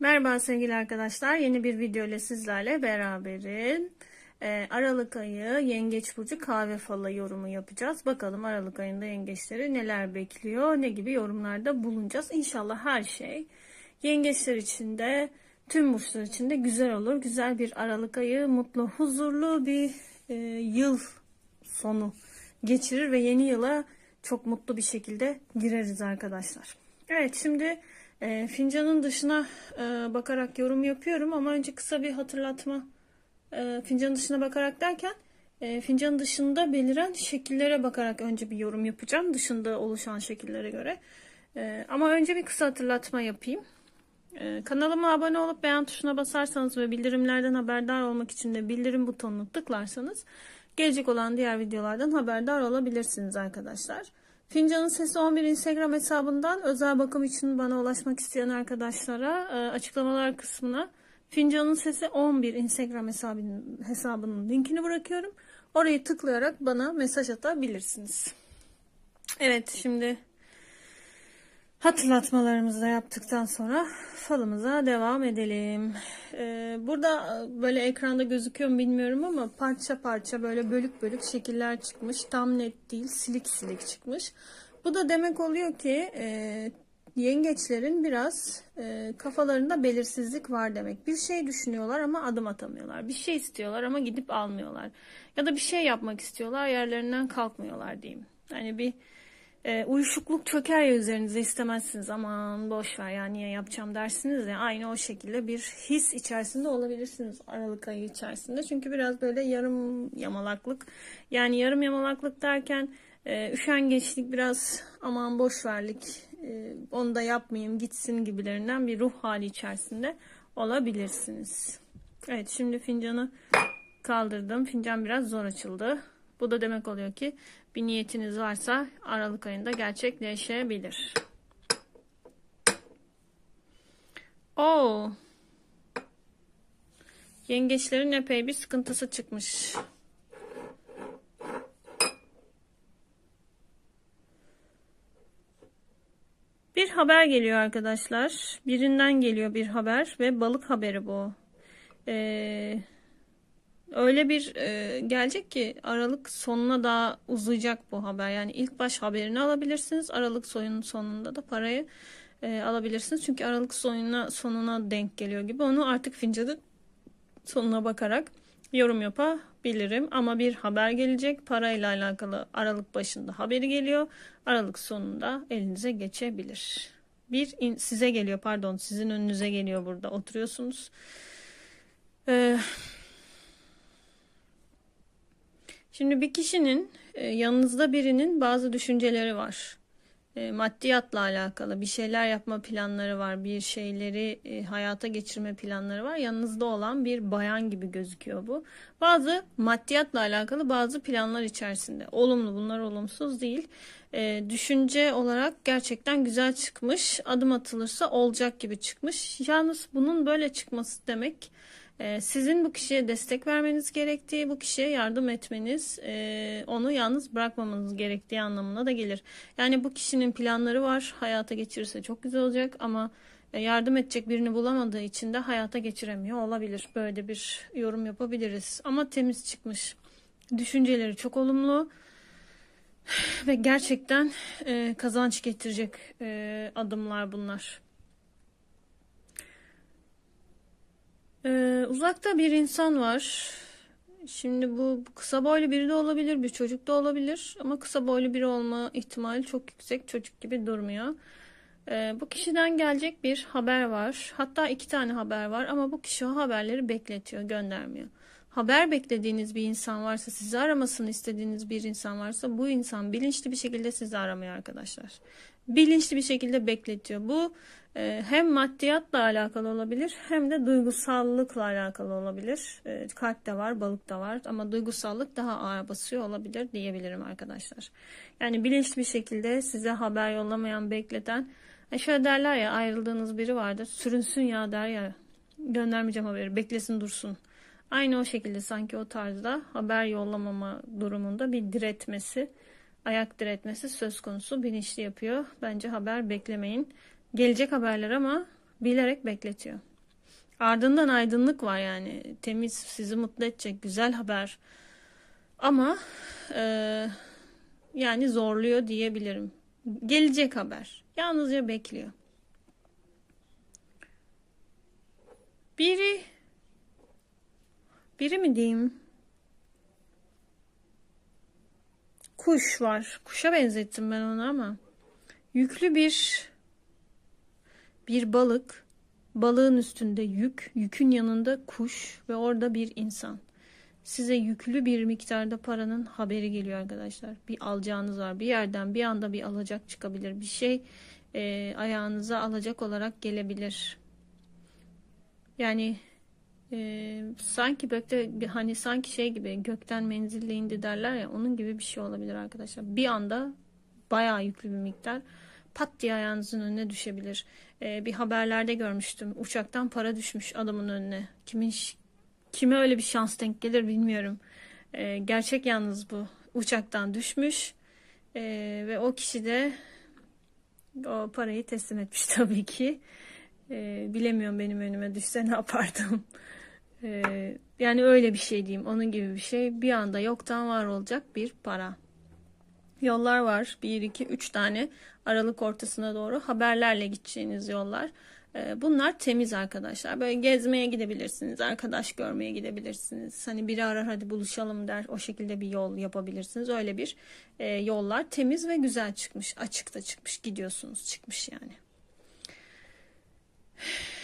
Merhaba sevgili arkadaşlar. Yeni bir video ile sizlerle beraberim. Ee, Aralık ayı Yengeç Burcu kahve falı yorumu yapacağız. Bakalım Aralık ayında yengeçleri neler bekliyor, ne gibi yorumlarda bulunacağız. İnşallah her şey yengeçler için de tüm burçlar için de güzel olur. Güzel bir Aralık ayı, mutlu, huzurlu bir e, yıl sonu geçirir ve yeni yıla çok mutlu bir şekilde gireriz arkadaşlar. Evet şimdi e, fincanın dışına e, bakarak yorum yapıyorum ama önce kısa bir hatırlatma. E, fincanın dışına bakarak derken e, fincanın dışında beliren şekillere bakarak önce bir yorum yapacağım. Dışında oluşan şekillere göre. E, ama önce bir kısa hatırlatma yapayım. E, kanalıma abone olup beğen tuşuna basarsanız ve bildirimlerden haberdar olmak için de bildirim butonunu tıklarsanız gelecek olan diğer videolardan haberdar olabilirsiniz arkadaşlar. Fincanın Sesi 11 Instagram hesabından özel bakım için bana ulaşmak isteyen arkadaşlara e, açıklamalar kısmına Fincanın Sesi 11 Instagram hesabının, hesabının linkini bırakıyorum. Orayı tıklayarak bana mesaj atabilirsiniz. Evet şimdi hatırlatmalarımızı da yaptıktan sonra falımıza devam edelim. Ee, burada böyle ekranda gözüküyor mu bilmiyorum ama parça parça böyle bölük bölük şekiller çıkmış. Tam net değil silik silik çıkmış. Bu da demek oluyor ki e, yengeçlerin biraz e, kafalarında belirsizlik var demek. Bir şey düşünüyorlar ama adım atamıyorlar. Bir şey istiyorlar ama gidip almıyorlar. Ya da bir şey yapmak istiyorlar yerlerinden kalkmıyorlar diyeyim. Yani bir e, uyuşukluk çöker ya üzerinize istemezsiniz. Aman boş ver ya niye yapacağım dersiniz ya. Aynı o şekilde bir his içerisinde olabilirsiniz Aralık ayı içerisinde. Çünkü biraz böyle yarım yamalaklık. Yani yarım yamalaklık derken e, üşengeçlik biraz aman boş verlik e, onu da yapmayayım gitsin gibilerinden bir ruh hali içerisinde olabilirsiniz. Evet şimdi fincanı kaldırdım. Fincan biraz zor açıldı. Bu da demek oluyor ki bir niyetiniz varsa Aralık ayında gerçekleşebilir. Oo. Yengeçlerin epey bir sıkıntısı çıkmış. Bir haber geliyor arkadaşlar. Birinden geliyor bir haber ve balık haberi bu. Ee, öyle bir e, gelecek ki Aralık sonuna daha uzayacak bu haber. Yani ilk baş haberini alabilirsiniz. Aralık soyunun sonunda da parayı e, alabilirsiniz. Çünkü Aralık sonuna sonuna denk geliyor gibi. Onu artık fincanın sonuna bakarak yorum yapabilirim. Ama bir haber gelecek. Parayla alakalı Aralık başında haberi geliyor. Aralık sonunda elinize geçebilir. Bir in, size geliyor pardon sizin önünüze geliyor burada oturuyorsunuz. Ee, şimdi bir kişinin e, yanınızda birinin bazı düşünceleri var. E, maddiyatla alakalı bir şeyler yapma planları var. Bir şeyleri e, hayata geçirme planları var. Yanınızda olan bir bayan gibi gözüküyor bu. Bazı maddiyatla alakalı bazı planlar içerisinde. Olumlu bunlar olumsuz değil. Düşünce olarak gerçekten güzel çıkmış. Adım atılırsa olacak gibi çıkmış. Yalnız bunun böyle çıkması demek sizin bu kişiye destek vermeniz gerektiği, bu kişiye yardım etmeniz, e, onu yalnız bırakmamanız gerektiği anlamına da gelir. Yani bu kişinin planları var, hayata geçirirse çok güzel olacak ama e, yardım edecek birini bulamadığı için de hayata geçiremiyor olabilir. Böyle bir yorum yapabiliriz. Ama temiz çıkmış. Düşünceleri çok olumlu ve gerçekten e, kazanç getirecek adımlar bunlar. Ee, uzakta bir insan var. Şimdi bu kısa boylu biri de olabilir, bir çocuk da olabilir. Ama kısa boylu biri olma ihtimali çok yüksek. Çocuk gibi durmuyor. Ee, bu kişiden gelecek bir haber var. Hatta iki tane haber var ama bu kişi o haberleri bekletiyor, göndermiyor. Haber beklediğiniz bir insan varsa, sizi aramasını istediğiniz bir insan varsa bu insan bilinçli bir şekilde sizi aramıyor arkadaşlar. Bilinçli bir şekilde bekletiyor. Bu ee, hem maddiyatla alakalı olabilir hem de duygusallıkla alakalı olabilir. Ee, kalp de var, balık da var ama duygusallık daha ağır basıyor olabilir diyebilirim arkadaşlar. Yani bilinçli bir şekilde size haber yollamayan, bekleten, e şöyle derler ya ayrıldığınız biri vardır, sürünsün ya der ya, göndermeyeceğim haberi, beklesin dursun. Aynı o şekilde sanki o tarzda haber yollamama durumunda bir diretmesi, ayak diretmesi söz konusu bilinçli yapıyor. Bence haber beklemeyin gelecek haberler ama Bilerek bekletiyor. Ardından aydınlık var yani. Temiz, sizi mutlu edecek güzel haber. Ama e, yani zorluyor diyebilirim. Gelecek haber. Yalnızca bekliyor. Biri biri mi diyeyim? Kuş var. Kuşa benzettim ben onu ama yüklü bir bir balık. Balığın üstünde yük, yükün yanında kuş ve orada bir insan. Size yüklü bir miktarda paranın haberi geliyor arkadaşlar. Bir alacağınız var. Bir yerden bir anda bir alacak çıkabilir. Bir şey e, ayağınıza alacak olarak gelebilir. Yani e, sanki gökte hani sanki şey gibi gökten menzille indi derler ya onun gibi bir şey olabilir arkadaşlar. Bir anda bayağı yüklü bir miktar pat diye ayağınızın önüne düşebilir. E, bir haberlerde görmüştüm. Uçaktan para düşmüş adamın önüne. Kimin kime öyle bir şans denk gelir bilmiyorum. E, gerçek yalnız bu. Uçaktan düşmüş e, ve o kişi de o parayı teslim etmiş tabii ki. E, bilemiyorum benim önüme düşse ne yapardım. E, yani öyle bir şey diyeyim. Onun gibi bir şey. Bir anda yoktan var olacak bir para. Yollar var. 1, 2, 3 tane Aralık ortasına doğru haberlerle gideceğiniz yollar. Ee, bunlar temiz arkadaşlar. Böyle gezmeye gidebilirsiniz, arkadaş görmeye gidebilirsiniz. Hani biri arar hadi buluşalım der. O şekilde bir yol yapabilirsiniz. Öyle bir e, yollar temiz ve güzel çıkmış. Açıkta çıkmış. Gidiyorsunuz çıkmış yani.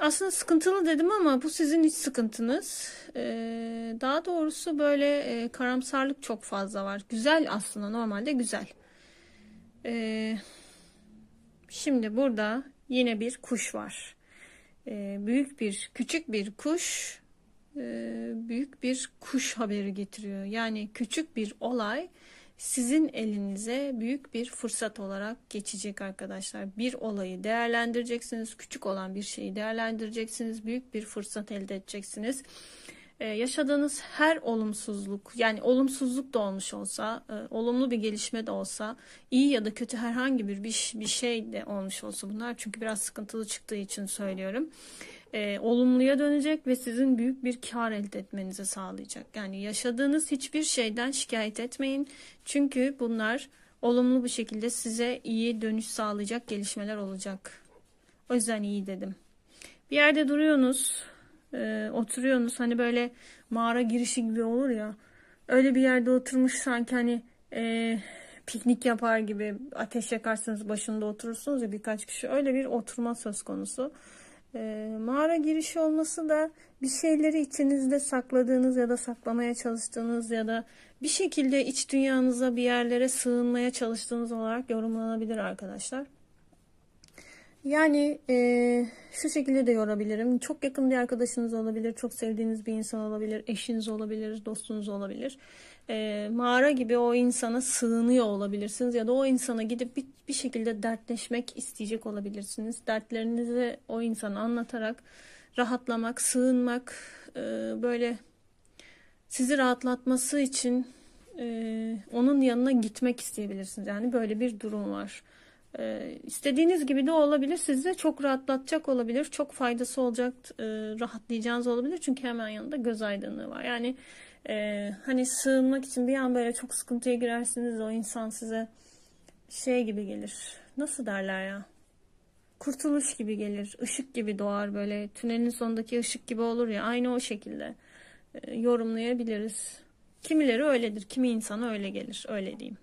Aslında sıkıntılı dedim ama bu sizin hiç sıkıntınız. Ee, daha doğrusu böyle e, karamsarlık çok fazla var. Güzel aslında normalde güzel. Ee, şimdi burada yine bir kuş var. Ee, büyük bir, küçük bir kuş e, büyük bir kuş haberi getiriyor. Yani küçük bir olay sizin elinize büyük bir fırsat olarak geçecek arkadaşlar. Bir olayı değerlendireceksiniz. Küçük olan bir şeyi değerlendireceksiniz. Büyük bir fırsat elde edeceksiniz. Ee, yaşadığınız her olumsuzluk yani olumsuzluk da olmuş olsa, e, olumlu bir gelişme de olsa, iyi ya da kötü herhangi bir bir, bir şey de olmuş olsa bunlar çünkü biraz sıkıntılı çıktığı için söylüyorum e, olumluya dönecek ve sizin büyük bir kar elde etmenizi sağlayacak. Yani yaşadığınız hiçbir şeyden şikayet etmeyin. Çünkü bunlar olumlu bir şekilde size iyi dönüş sağlayacak gelişmeler olacak. O yüzden iyi dedim. Bir yerde duruyorsunuz, e, oturuyorsunuz. Hani böyle mağara girişi gibi olur ya. Öyle bir yerde oturmuş sanki hani e, piknik yapar gibi ateş yakarsınız başında oturursunuz ya birkaç kişi. Öyle bir oturma söz konusu. E, mağara girişi olması da bir şeyleri içinizde sakladığınız ya da saklamaya çalıştığınız ya da bir şekilde iç dünyanıza bir yerlere sığınmaya çalıştığınız olarak yorumlanabilir arkadaşlar. Yani e, şu şekilde de yorabilirim. Çok yakın bir arkadaşınız olabilir, çok sevdiğiniz bir insan olabilir, eşiniz olabilir, dostunuz olabilir e, mağara gibi o insana sığınıyor olabilirsiniz ya da o insana gidip bir, bir şekilde dertleşmek isteyecek olabilirsiniz. Dertlerinizi o insana anlatarak rahatlamak, sığınmak, e, böyle sizi rahatlatması için e, onun yanına gitmek isteyebilirsiniz. Yani böyle bir durum var. E, istediğiniz gibi de olabilir. Sizi çok rahatlatacak olabilir. Çok faydası olacak, e, rahatlayacağınız olabilir. Çünkü hemen yanında göz aydınlığı var. Yani ee, hani sığınmak için bir an böyle çok sıkıntıya girersiniz o insan size şey gibi gelir. Nasıl derler ya? Kurtuluş gibi gelir. ışık gibi doğar böyle. Tünelin sonundaki ışık gibi olur ya. Aynı o şekilde e, yorumlayabiliriz. Kimileri öyledir. Kimi insana öyle gelir. Öyle diyeyim.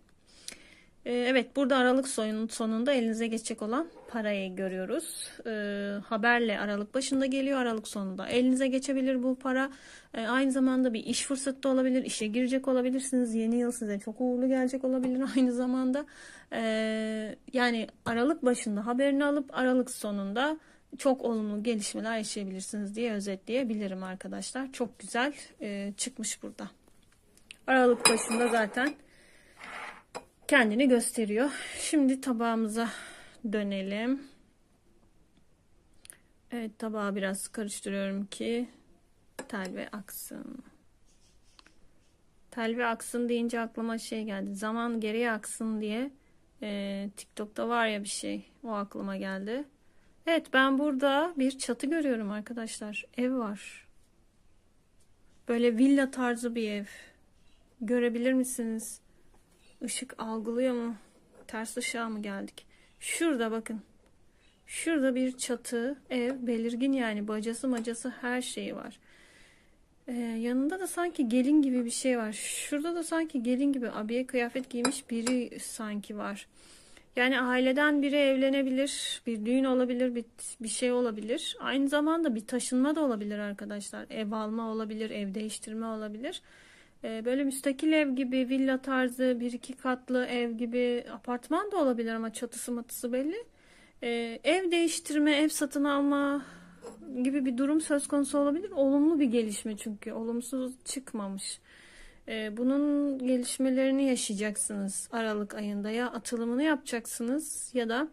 Ee, evet burada Aralık sonunda elinize geçecek olan parayı görüyoruz. Ee, haberle Aralık başında geliyor Aralık sonunda elinize geçebilir bu para. Ee, aynı zamanda bir iş fırsatı da olabilir. işe girecek olabilirsiniz. Yeni yıl size çok uğurlu gelecek olabilir aynı zamanda. yani Aralık başında haberini alıp Aralık sonunda çok olumlu gelişmeler yaşayabilirsiniz diye özetleyebilirim arkadaşlar. Çok güzel e, çıkmış burada. Aralık başında zaten kendini gösteriyor. Şimdi tabağımıza dönelim. Evet tabağı biraz karıştırıyorum ki tel ve aksın. Tel ve aksın deyince aklıma şey geldi. Zaman geriye aksın diye e, TikTok'ta var ya bir şey. O aklıma geldi. Evet ben burada bir çatı görüyorum arkadaşlar. Ev var. Böyle villa tarzı bir ev. Görebilir misiniz? Işık algılıyor mu? Ters ışığa mı geldik? Şurada bakın. Şurada bir çatı, ev, belirgin yani bacası macası her şeyi var. Ee, yanında da sanki gelin gibi bir şey var. Şurada da sanki gelin gibi abiye kıyafet giymiş biri sanki var. Yani aileden biri evlenebilir, bir düğün olabilir, bir, bir şey olabilir. Aynı zamanda bir taşınma da olabilir arkadaşlar. Ev alma olabilir, ev değiştirme olabilir. Ee, böyle müstakil ev gibi, villa tarzı, bir iki katlı ev gibi apartman da olabilir ama çatısı matısı belli. Ee, ev değiştirme, ev satın alma gibi bir durum söz konusu olabilir. Olumlu bir gelişme çünkü. Olumsuz çıkmamış. Ee, bunun gelişmelerini yaşayacaksınız Aralık ayında. Ya atılımını yapacaksınız ya da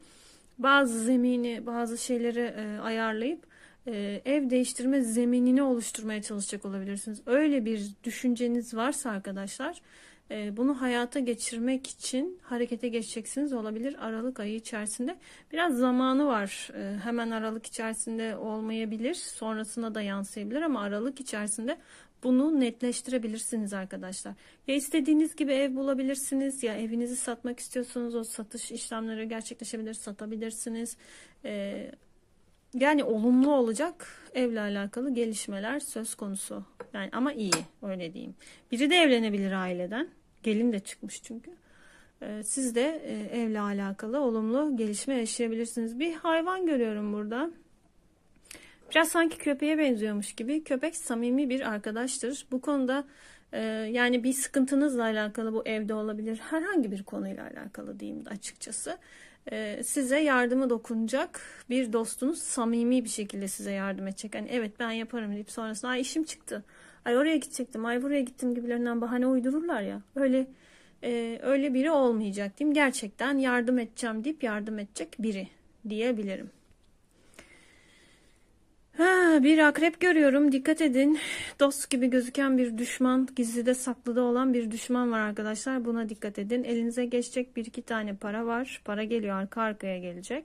bazı zemini, bazı şeyleri e, ayarlayıp e, ev değiştirme zeminini oluşturmaya çalışacak olabilirsiniz. Öyle bir düşünceniz varsa arkadaşlar e, bunu hayata geçirmek için harekete geçeceksiniz olabilir Aralık ayı içerisinde. Biraz zamanı var. E, hemen Aralık içerisinde olmayabilir. Sonrasına da yansıyabilir ama Aralık içerisinde bunu netleştirebilirsiniz arkadaşlar. Ya istediğiniz gibi ev bulabilirsiniz ya evinizi satmak istiyorsanız o satış işlemleri gerçekleşebilir, satabilirsiniz. Ee, yani olumlu olacak evle alakalı gelişmeler söz konusu. Yani ama iyi öyle diyeyim. Biri de evlenebilir aileden. Gelin de çıkmış çünkü. Ee, siz de e, evle alakalı olumlu gelişme yaşayabilirsiniz. Bir hayvan görüyorum burada. Biraz sanki köpeğe benziyormuş gibi. Köpek samimi bir arkadaştır. Bu konuda e, yani bir sıkıntınızla alakalı bu evde olabilir. Herhangi bir konuyla alakalı diyeyim de açıkçası. E, size yardımı dokunacak bir dostunuz samimi bir şekilde size yardım edecek. Hani evet ben yaparım deyip sonrasında ay işim çıktı. Ay oraya gidecektim, ay buraya gittim gibilerinden bahane uydururlar ya. Öyle e, öyle biri olmayacak diyeyim. Gerçekten yardım edeceğim deyip yardım edecek biri diyebilirim. Bir akrep görüyorum. Dikkat edin. Dost gibi gözüken bir düşman, gizlide saklıda olan bir düşman var arkadaşlar. Buna dikkat edin. Elinize geçecek bir iki tane para var. Para geliyor arka arkaya gelecek.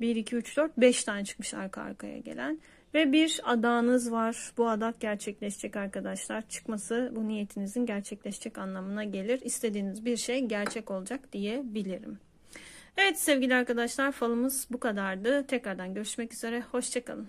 1, 2, 3, 4, 5 tane çıkmış arka arkaya gelen. Ve bir adağınız var. Bu adak gerçekleşecek arkadaşlar. Çıkması bu niyetinizin gerçekleşecek anlamına gelir. İstediğiniz bir şey gerçek olacak diyebilirim. Evet sevgili arkadaşlar falımız bu kadardı. Tekrardan görüşmek üzere. Hoşçakalın.